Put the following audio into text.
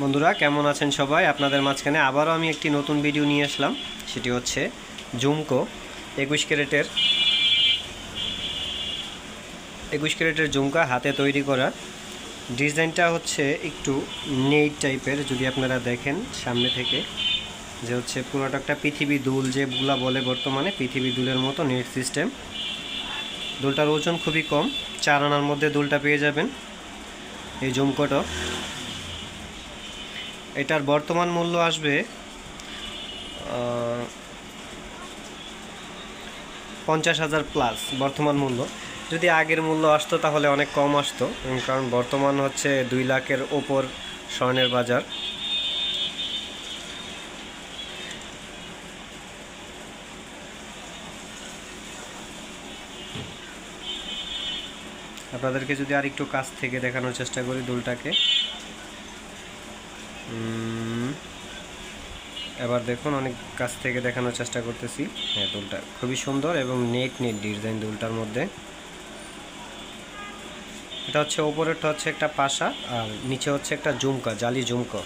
বন্ধুরা, কেমন আছেন সবাই? আপনাদের মাঝখানে আবারও আমি একটি নতুন ভিডিও নিয়ে আসলাম। সেটি হচ্ছে জুমকো একুশ ক্যারেটের একুশ ক্যারেটের জুমকা হাতে তৈরি করা। ডিজাইনটা হচ্ছে একটু নেট টাইপের, যদি আপনারা দেখেন সামনে থেকে। যে হচ্ছে পুরোটা একটা পৃথিবী দুল যেগুলা বলে বর্তমানে, পৃথিবী দুলের মতো নেট সিস্টেম। দুলটার ওজন খুবই কম, চার আনার মধ্যে দুলটা পেয়ে যাবেন। এই জুমকোটা। এটার বর্তমান মূল্য আসবে পঞ্চাশ হাজার প্লাস বর্তমান মূল্য। যদি আগের মূল্য আসতো তাহলে অনেক কম আসতো কারণ বর্তমান হচ্ছে দুই লাখের ওপর স্বর্ণের বাজার। আপনাদেরকে যদি আর একটু কাছ থেকে দেখানোর চেষ্টা করি দুলটাকে। এবার দেখুন, অনেক কাছ থেকে দেখানোর চেষ্টা করতেছি। হ্যাঁ দুলটা খুবই সুন্দর এবং নেট নেট ডিজাইন দুলটার মধ্যে। এটা হচ্ছে ওপরেরটা হচ্ছে একটা পাশা আর নিচে হচ্ছে একটা জুমকা জালি জুমকা